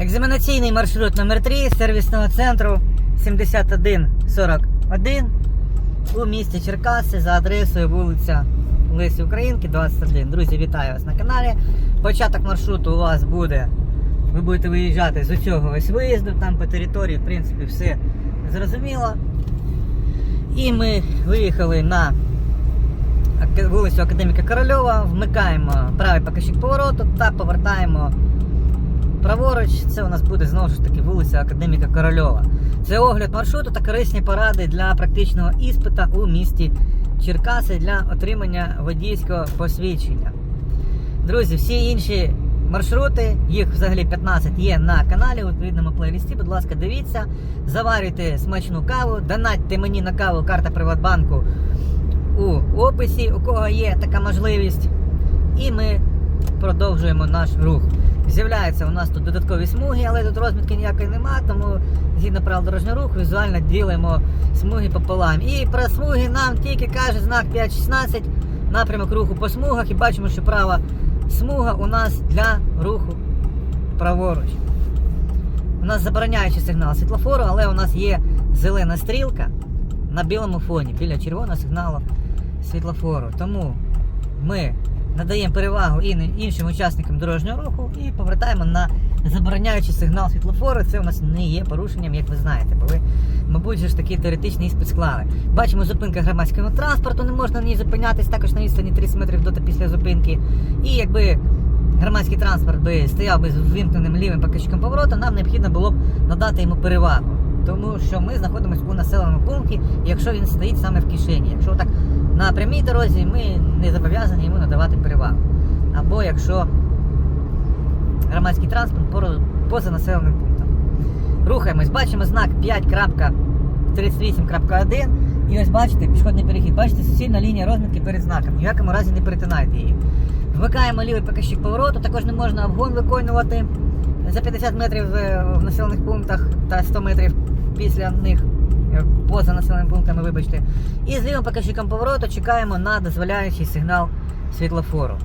Екзаменаційний маршрут номер 3 сервісного центру 7141 у місті Черкаси за адресою вулиця Лесі Українки, 21. Друзі, вітаю вас на каналі. Початок маршруту у вас буде. Ви будете виїжджати з цього ось виїзду, там по території, в принципі, все зрозуміло. І ми виїхали на вулицю Академіка Корольова, вмикаємо правий покажчик повороту та повертаємо праворуч. Це у нас буде знову ж таки вулиця Академіка Корольова. Це огляд маршруту та корисні поради для практичного іспита у місті Черкаси для отримання водійського посвідчення. Друзі, всі інші маршрути, їх взагалі 15 є на каналі у відповідному плейлісті. Будь ласка, дивіться, заварюйте смачну каву, донатьте мені на каву карта Приватбанку у описі, у кого є така можливість. І ми продовжуємо наш рух. З'являються у нас тут додаткові смуги, але тут розмітки ніякої нема, тому згідно правил дорожнього руху візуально ділимо смуги пополам. І про смуги нам тільки каже знак 5.16, напрямок руху по смугах, і бачимо, що права смуга у нас для руху праворуч. У нас забороняючий сигнал світлофору, але у нас є зелена стрілка на білому фоні біля червоного сигналу світлофору. Тому ми надаємо перевагу і іншим учасникам дорожнього руху і повертаємо на забороняючий сигнал світлофору. Це у нас не є порушенням, як ви знаєте, бо ви, мабуть, ж такий теоретичний іспит склали. Бачимо зупинка громадського транспорту, не можна на ній зупинятись, також на відстані 30 метрів до та після зупинки. І якби громадський транспорт би стояв би з ввімкненим лівим покажчиком повороту, нам необхідно було б надати йому перевагу. Тому що ми знаходимося у населеному пункті, якщо він стоїть саме в кишені. Якщо так на прямій дорозі, ми не зобов'язані йому надавати перевагу. Або якщо громадський транспорт поза населеним пунктом. Рухаємось, бачимо знак 5.38.1. І ось бачите, пішохідний перехід. Бачите, суцільна лінія розмітки перед знаком. Ні в якому разі не перетинайте її. Вмикаємо лівий покажчик повороту, також не можна обгон виконувати за 50 метрів е, в населених пунктах та 100 метрів після них поза населеними пунктами, вибачте. І з лівим покажчиком повороту чекаємо на дозволяючий сигнал світлофору.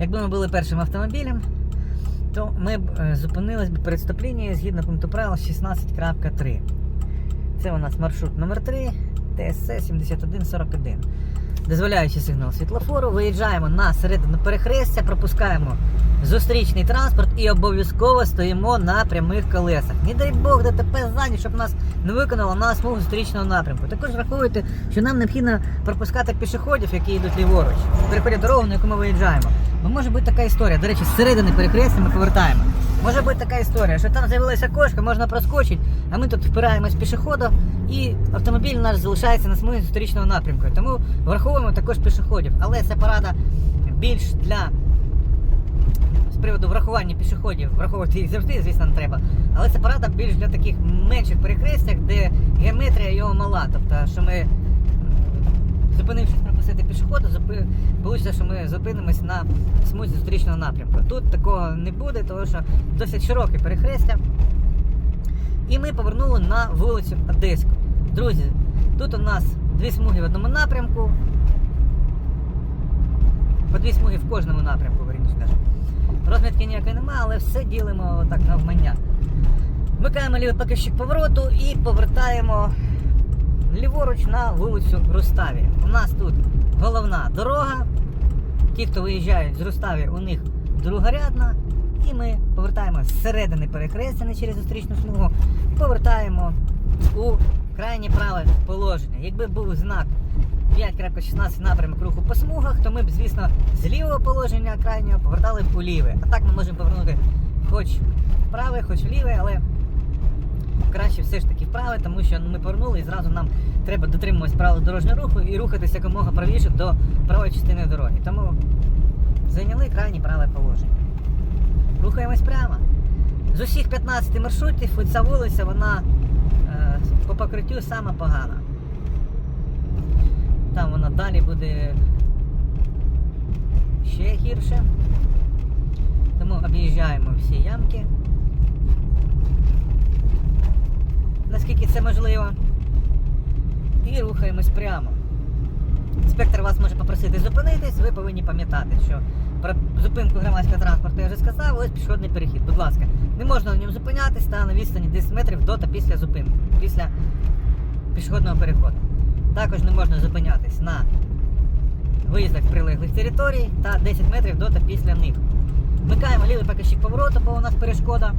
Якби ми були першим автомобілем, то ми б е, зупинились б перед стоп-лінією згідно пункту правил 16.3. Це у нас маршрут номер 3 ТСЦ 7141. Дозволяючи сигнал світлофору, виїжджаємо на середину перехрестя, пропускаємо зустрічний транспорт і обов'язково стоїмо на прямих колесах. Не дай Бог ДТП ззаді, щоб нас не виконало на смугу зустрічного напрямку. Також враховуйте, що нам необхідно пропускати пішоходів, які йдуть ліворуч, переходять дорогу, на яку ми виїжджаємо. Бо може бути така історія. До речі, з середини перехрестя ми повертаємо. Може бути така історія, що там з'явилася кошка, можна проскочити, а ми тут впираємось пішохода, і автомобіль наш залишається на смузі зустрічного напрямку. Тому враховуємо також пішоходів. Але це порада більш для з приводу врахування пішоходів, враховувати їх завжди, звісно, не треба. Але це порада більш для таких менших перехрестях, де геометрія його мала. Тобто, що ми зупинившись пропустити пішохода, зупи... вийде, що ми зупинимось на смузі зустрічного напрямку. Тут такого не буде, тому що досить широке перехрестя. І ми повернули на вулицю Одеську. Друзі, тут у нас дві смуги в одному напрямку. По дві смуги в кожному напрямку, верніше кажу. Розмітки ніякої немає, але все ділимо так навмання. Вмикаємо лівий покажчик повороту і повертаємо ліворуч на вулицю Руставі. У нас тут головна дорога. Ті, хто виїжджають з Руставі, у них другорядна. І ми повертаємо з середини не через зустрічну смугу, повертаємо у крайнє праве положення. Якби був знак 5.16 напрямок руху по смугах, то ми б, звісно, з лівого положення крайнього повертали б у ліве. А так ми можемо повернути хоч в праве, хоч в ліве, але краще все ж таки вправе, тому що ми повернули і зразу нам треба дотримуватись правил дорожнього руху і рухатися якомога правіше до правої частини дороги. Тому зайняли крайнє праве положення. Рухаємось прямо. З усіх 15 маршрутів ця вулиця, вона е, по покриттю сама погана. Там вона далі буде ще гірше. Тому об'їжджаємо всі ямки. Наскільки це можливо. І рухаємось прямо. Інспектор вас може попросити зупинитись, ви повинні пам'ятати, що про зупинку громадського транспорту я вже сказав, ось пішохідний перехід. Будь ласка, не можна на ньому зупинятись та на відстані 10 метрів до та після зупинки, після пішохідного переходу. Також не можна зупинятись на виїздах прилеглих територій та 10 метрів до та після них. Вмикаємо лівий покажчик повороту, бо у нас перешкода.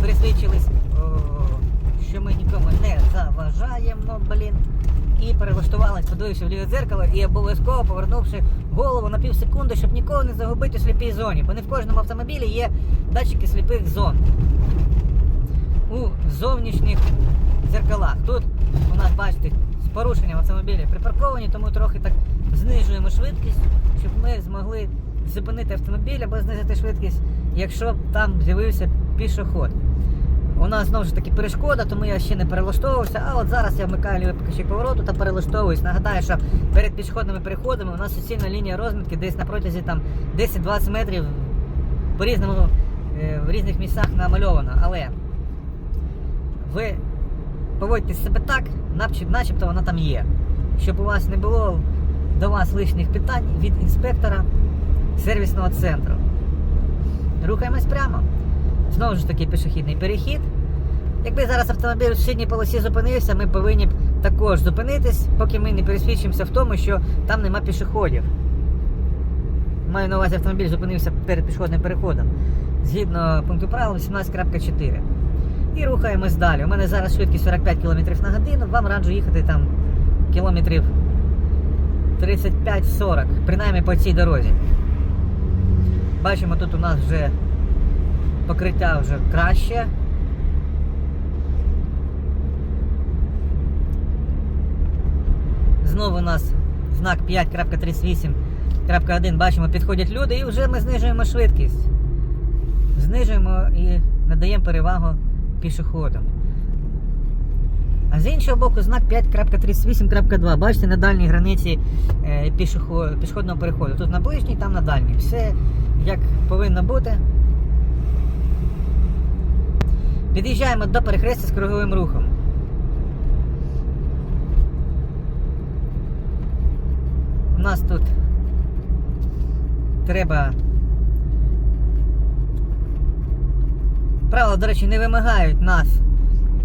Пересвідчились, що ми нікому не заважаємо, блін. І перелаштувались, подивився в ліве дзеркало і обов'язково повернувши голову на пів секунди, щоб нікого не загубити у сліпій зоні. Бо не в кожному автомобілі є датчики сліпих зон. У зовнішніх дзеркалах. Тут у нас, бачите, з порушенням автомобілі припарковані, тому трохи так знижуємо швидкість, щоб ми змогли зупинити автомобіль або знизити швидкість, якщо там з'явився пішоход. У нас знову ж таки перешкода, тому я ще не перелаштовувався. А от зараз я вмикаю лівий покажчик повороту та перелаштовуюсь. Нагадаю, що перед пішохідними переходами у нас суцільна лінія розмітки десь на протязі 10-20 метрів по різному е, в різних місцях намальована. Але ви поводьте себе так, начебто вона там є. Щоб у вас не було до вас лишніх питань від інспектора сервісного центру. Рухаємось прямо. Знову ж таки пішохідний перехід. Якби зараз автомобіль в східній полосі зупинився, ми повинні б також зупинитись, поки ми не пересвідчимося в тому, що там нема пішоходів. Маю на увазі автомобіль зупинився перед пішохідним переходом. Згідно пункту правил 18.4. І рухаємось далі. У мене зараз швидкість 45 км на годину, вам раджу їхати там кілометрів 35-40, принаймні по цій дорозі. Бачимо, тут у нас вже покриття вже краще. Знову у нас знак 5.38.1. Бачимо, підходять люди і вже ми знижуємо швидкість. Знижуємо і надаємо перевагу пішоходам. А з іншого боку, знак 5.38.2. Бачите, на дальній границі е, пішохідного переходу. Тут на ближній, там на дальній. Все як повинно бути. Під'їжджаємо до перехрестя з круговим рухом. У нас тут треба. Правила, до речі, не вимагають нас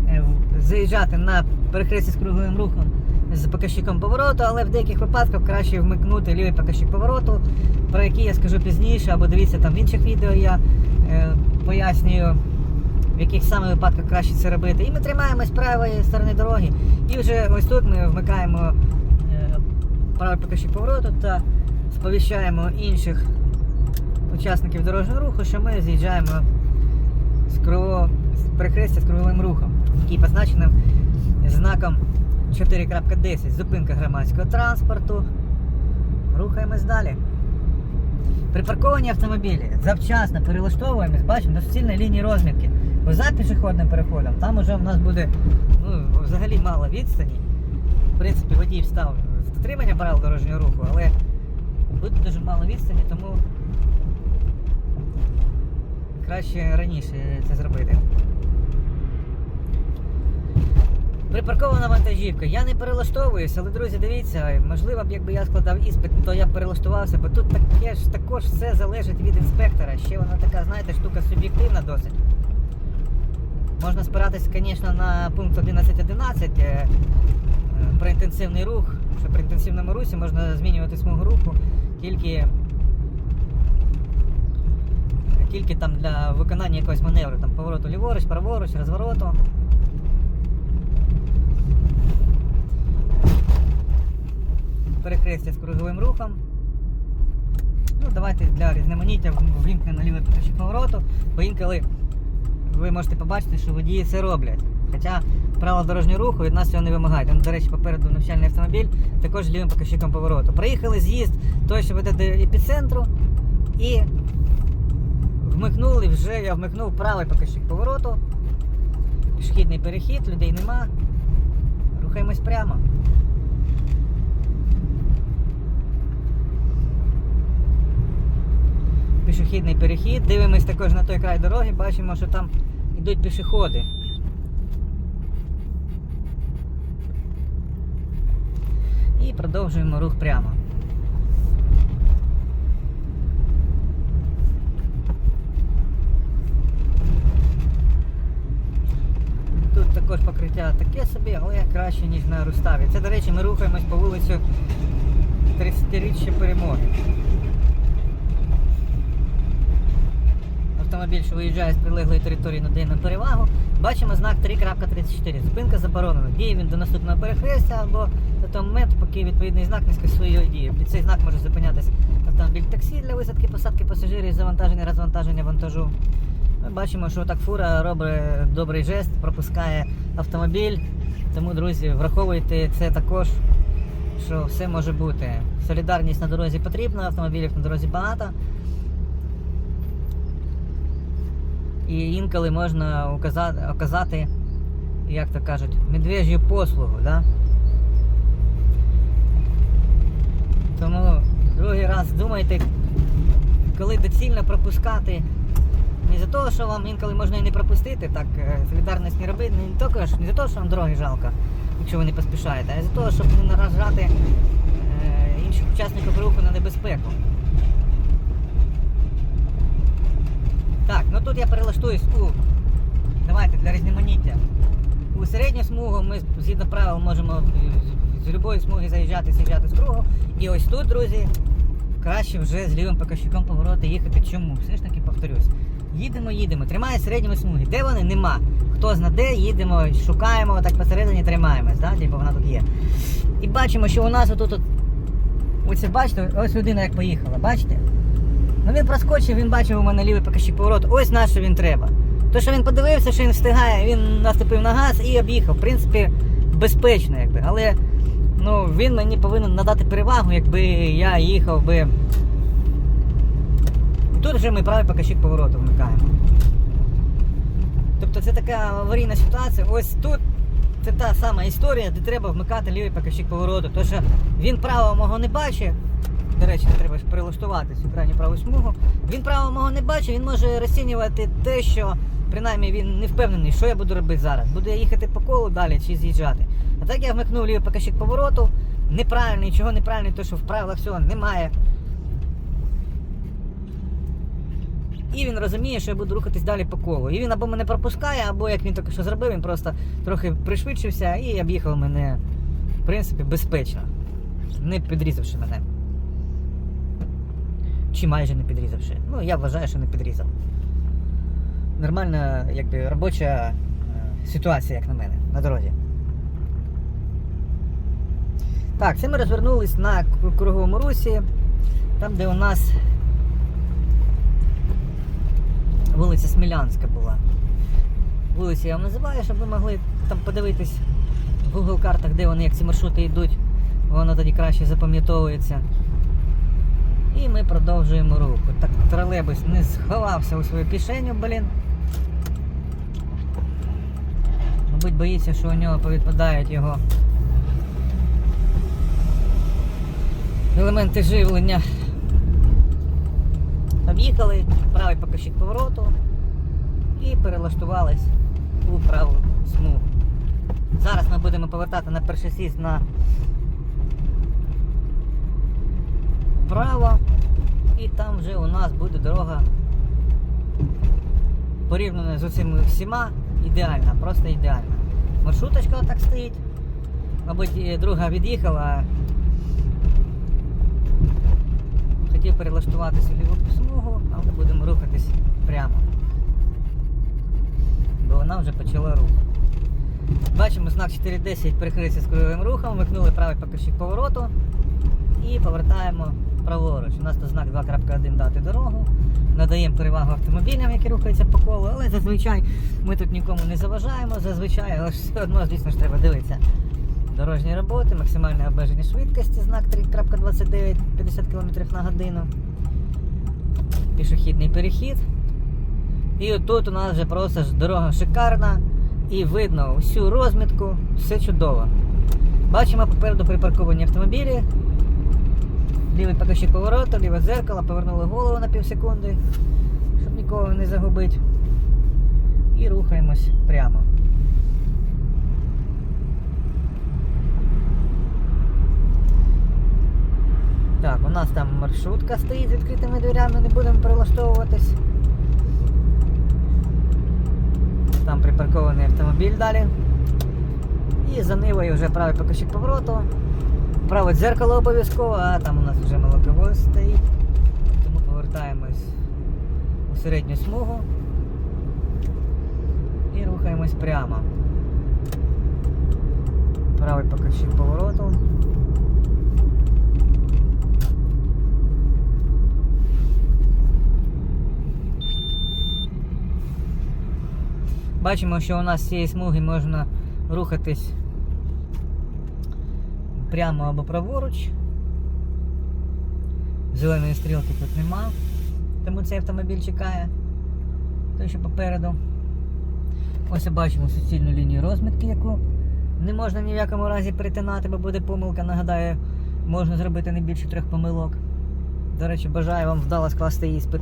е, заїжджати на перехресті з круговим рухом з показчиком повороту, але в деяких випадках краще вмикнути лівий показчик повороту, про який я скажу пізніше, або дивіться там в інших відео я е, пояснюю, в яких саме випадках краще це робити. І ми тримаємось правої сторони дороги. І вже ось тут ми вмикаємо правий показчик повороту та сповіщаємо інших учасників дорожнього руху, що ми з'їжджаємо з круго... з перехрестя з круговим рухом, який позначений знаком 4.10. Зупинка громадського транспорту. Рухаємось далі. Припарковані автомобілі завчасно перелаштовуємось, бачимо, до суцільної лінії розмітки. За пішохідним переходом там уже в нас буде ну, взагалі мало відстані. В принципі, водій встав дотримання правил дорожнього руху, але буде дуже мало відстані, тому краще раніше це зробити. Припаркована вантажівка. Я не перелаштовуюся, але друзі, дивіться, можливо якби я складав іспит, то я б перелаштувався, бо тут таке ж також все залежить від інспектора. Ще вона така, знаєте, штука суб'єктивна досить. Можна спиратись, звісно, на пункт 11.11 е, е, про інтенсивний рух, що при інтенсивному русі можна змінювати смугу руху тільки, тільки там для виконання якогось маневру, там повороту ліворуч, праворуч, розвороту. Перехрестя з круговим рухом. Ну, давайте для різноманіття ввімкнемо лівий поточок повороту, бо інколи ви можете побачити, що водії це роблять. Хоча правила дорожнього руху від нас цього не вимагають. До речі, попереду навчальний автомобіль також лівим показчиком повороту. Проїхали з'їзд той, що веде до епіцентру, і вмикнули вже, я вмикнув правий показчик повороту. Пішохідний перехід, людей нема. Рухаємось прямо. Пішохідний перехід. Дивимось також на той край дороги, бачимо, що там йдуть пішоходи. І продовжуємо рух прямо. Тут також покриття таке собі, але краще, ніж на Руставі. Це, до речі, ми рухаємось по вулицю 30-річчя перемоги. Автомобіль, що виїжджає з прилеглої території, надає нам перевагу. Бачимо знак 3.34. Зупинка заборонена. Діє він до наступного перехрестя або моменту, поки відповідний знак не скасує його дію. Під цей знак може зупинятись автомобіль таксі для висадки, посадки пасажирів, завантаження, розвантаження вантажу. Ми бачимо, що так фура робить добрий жест, пропускає автомобіль. Тому, друзі, враховуйте це також, що все може бути. Солідарність на дорозі потрібна, автомобілів на дорозі багато. І інколи можна оказати, як то кажуть, медвежью послугу, да? Тому другий раз думайте, коли доцільно пропускати. Не за того, що вам інколи можна і не пропустити, так е, солідарність не робити, не тільки ж- не за того, що вам дороги жалко, якщо ви не поспішаєте, а за того, щоб не наражати е, інших учасників руху на небезпеку. Так, ну тут я перелаштуюсь у. Давайте для різноманіття. У середню смугу ми згідно правил можемо е, з, будь-якої смуги заїжджати, з'їжджати з кругу. І ось тут, друзі, краще вже з лівим покажчиком повороти їхати. Чому? Все ж таки повторюсь. Їдемо, їдемо, тримає середньої смуги. Де вони? Нема. Хто зна де, їдемо, шукаємо, так посередині тримаємось, да? типу вона тут є. І бачимо, що у нас отут. от- Ось бачите, ось людина як поїхала, бачите? Ну він проскочив, він бачив у мене лівий покажчик поворот. Ось на що він треба. То, що він подивився, що він встигає, він наступив на газ і об'їхав. В принципі, безпечно, якби. Але ну, він мені повинен надати перевагу, якби я їхав би. Тут вже ми правий покажчик повороту вмикаємо. Тобто це така аварійна ситуація. Ось тут це та сама історія, де треба вмикати лівий покажчик повороту. Тому що він правого мого не бачить. До речі, треба ж перелаштувати цю крайню праву смугу. Він правого мого не бачить, він може розцінювати те, що принаймні він не впевнений, що я буду робити зараз. Буду я їхати по колу далі чи з'їжджати. А так я вмикнув лівий покажчик повороту, неправильний, чого неправильний, то що в правилах цього немає. І він розуміє, що я буду рухатись далі по колу. І він або мене пропускає, або як він тільки що зробив, він просто трохи пришвидшився і об'їхав мене, в принципі, безпечно, не підрізавши мене. Чи майже не підрізавши. Ну, я вважаю, що не підрізав. Нормальна, якби робоча е, ситуація, як на мене, на дорозі. Так, це ми розвернулись на круговому русі, там, де у нас вулиця Смілянська була. Вулицю я вам називаю, щоб ви могли там подивитись в Google картах, де вони, як ці маршрути йдуть. Воно тоді краще запам'ятовується. І ми продовжуємо рух. Так тролейбус не сховався у свою кишеню, блін. Мабуть, боїться, що у нього повідпадають його елементи живлення. Об'їхали правий покажчик повороту і перелаштувались у праву смугу. Зараз ми будемо повертати на перший сіст на вправо, і там вже у нас буде дорога порівняно з цими всіма ідеальна, просто ідеальна. Маршруточка отак стоїть. Мабуть, друга від'їхала. Хотів перелаштуватися ліву смугу, але будемо рухатись прямо. Бо вона вже почала рух. Бачимо знак 4.10 перехрестя з круговим рухом, вмикнули правий покажчик повороту і повертаємо праворуч. У нас тут знак 2.1 дати дорогу. Надаємо перевагу автомобілям, які рухаються по колу, але зазвичай ми тут нікому не заважаємо, зазвичай, але все одно, звісно ж, треба дивитися. Дорожні роботи, максимальне обмеження швидкості, знак 3.29, 50 км на годину. Пішохідний перехід. І отут у нас вже просто дорога шикарна і видно всю розмітку, все чудово. Бачимо попереду припарковані автомобілі. Лівий покажчик повороту, ліве зеркало, повернули голову на пів секунди, щоб нікого не загубити. І рухаємось прямо. Так, у нас там маршрутка стоїть з відкритими дверями, не будемо прилаштовуватись. Там припаркований автомобіль далі. І за нивою вже правий покажчик повороту. Праве дзеркало обов'язково, а там у нас вже молоковоз стоїть. Тому повертаємось у середню смугу і рухаємось прямо. Правий покажчик повороту. Бачимо, що у нас з цієї смуги можна рухатись прямо або праворуч. Зеленої стрілки тут нема, тому цей автомобіль чекає. Той, що попереду. Ось бачимо суцільну лінію розмітки, яку не можна ні в якому разі перетинати, бо буде помилка. Нагадаю, можна зробити не більше трьох помилок. До речі, бажаю вам вдало скласти іспит.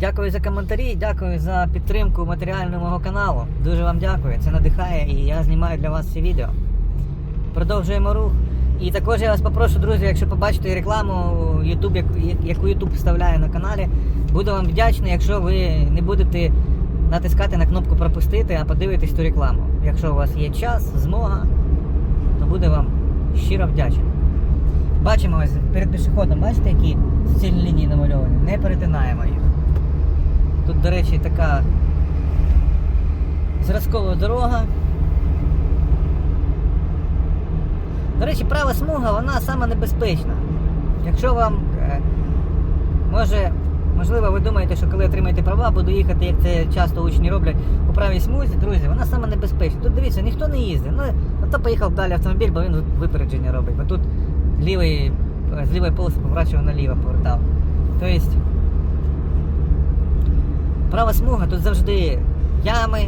Дякую за коментарі, дякую за підтримку матеріальну мого каналу. Дуже вам дякую. Це надихає і я знімаю для вас ці відео. Продовжуємо рух. І також я вас попрошу, друзі, якщо побачите рекламу, YouTube, яку- YouTube вставляє на каналі, буду вам вдячний, якщо ви не будете натискати на кнопку пропустити, а подивитесь ту рекламу. Якщо у вас є час, змога, то буде вам щиро вдячний. Бачимо ось перед пішоходом, бачите, які суцільні лінії намальовані? Не перетинаємо їх. Тут, до речі, така зразкова дорога. До речі, права смуга, вона саме небезпечна. Якщо вам, е, може, можливо, ви думаєте, що коли отримаєте права, буду їхати, як це часто учні роблять, у правій смузі, друзі, вона саме небезпечна. Тут дивіться, ніхто не їздить. Ну, ото поїхав далі автомобіль, бо він випередження робить. Бо тут лівий, е, з лівої полоси поворачував наліво, повертав. Тобто, права смуга, тут завжди ями,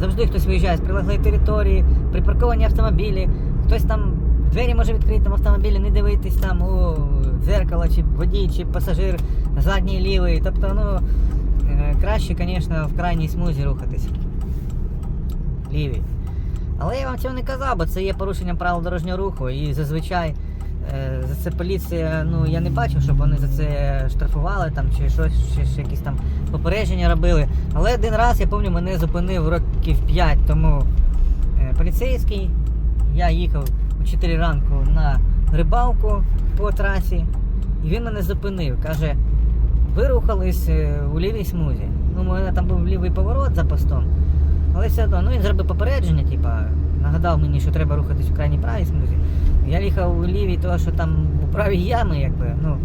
завжди хтось виїжджає з прилеглої території, припарковані автомобілі, хтось там двері може відкрити в автомобілі, не дивитись там у дзеркало, чи водій, чи пасажир задній лівий. Тобто, ну, е, краще, звісно, в крайній смузі рухатись. Лівій. Але я вам цього не казав, бо це є порушенням правил дорожнього руху і зазвичай е, за це поліція, ну я не бачив, щоб вони за це штрафували там чи щось, чи, якісь там попередження робили. Але один раз я пам'ятаю, мене зупинив років 5 тому е, поліцейський. Я їхав о 4 ранку на рибалку по трасі, і він мене зупинив. Каже, ви рухались е, у лівій смузі. Ну, у мене там був лівий поворот за постом. Але все одно, ну він зробив попередження, типа, нагадав мені, що треба рухатись у крайній правій смузі. Я їхав у лівій, тому що там у правій ями, якби, ну.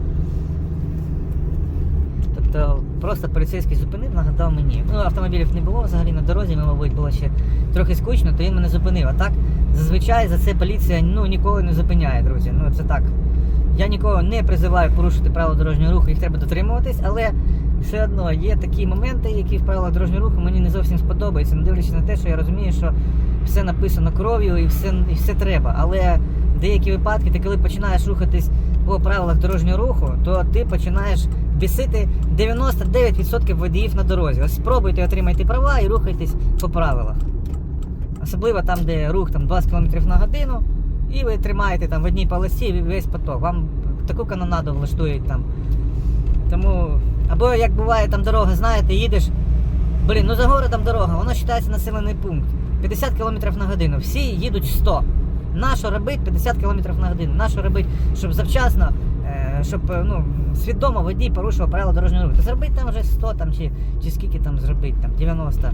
Тобто просто поліцейський зупинив, нагадав мені. Ну, автомобілів не було взагалі на дорозі, ми, мабуть, було ще трохи скучно, то він мене зупинив. А так, зазвичай за це поліція ну, ніколи не зупиняє, друзі. Ну це так. Я нікого не призиваю порушити правила дорожнього руху, їх треба дотримуватись, але все одно є такі моменти, які в правилах дорожнього руху мені не зовсім сподобаються, не дивлячись на те, що я розумію, що все написано кров'ю і все, і все треба. Але деякі випадки, ти коли починаєш рухатись по правилах дорожнього руху, то ти починаєш бісити 99% водіїв на дорозі. Ось спробуйте отримати права і рухайтесь по правилах. Особливо там, де рух там 20 км на годину, і ви тримаєте там в одній полосі весь поток. Вам таку канонаду влаштують там. Тому, або як буває там дорога, знаєте, їдеш. Блін, ну за городом дорога, воно вважається населений пункт. 50 км на годину. Всі їдуть 100. Нащо робити 50 км на годину? Нащо робити, щоб завчасно, е, щоб е, ну, свідомо водій порушував правила дорожнього руху. Зробити там вже 100 там, чи, чи скільки там зробити, там 90.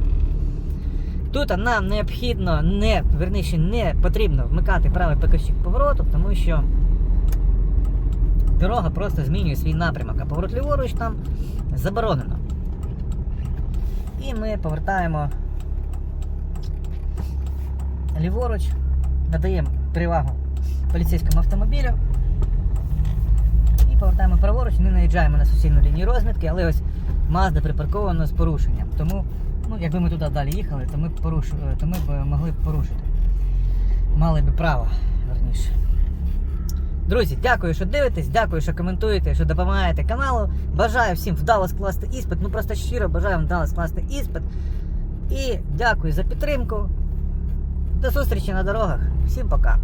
Тут нам необхідно, не, верніше, не потрібно вмикати правий покажчик повороту, тому що дорога просто змінює свій напрямок, а поворот ліворуч там заборонено. І ми повертаємо ліворуч, надаємо перевагу поліцейському автомобілю і повертаємо праворуч, не наїжджаємо на суцільну лінію розмітки, але ось Mazda припаркована з порушенням. Тому, ну, якби ми туди далі їхали, то ми б, порушу, то ми б могли б порушити. Мали б право, верніше. Друзі, дякую, що дивитесь, дякую, що коментуєте, що допомагаєте каналу. Бажаю всім вдало скласти іспит. Ну просто щиро бажаю вам вдало скласти іспит. І дякую за підтримку. До зустрічі на дорогах. Всім пока.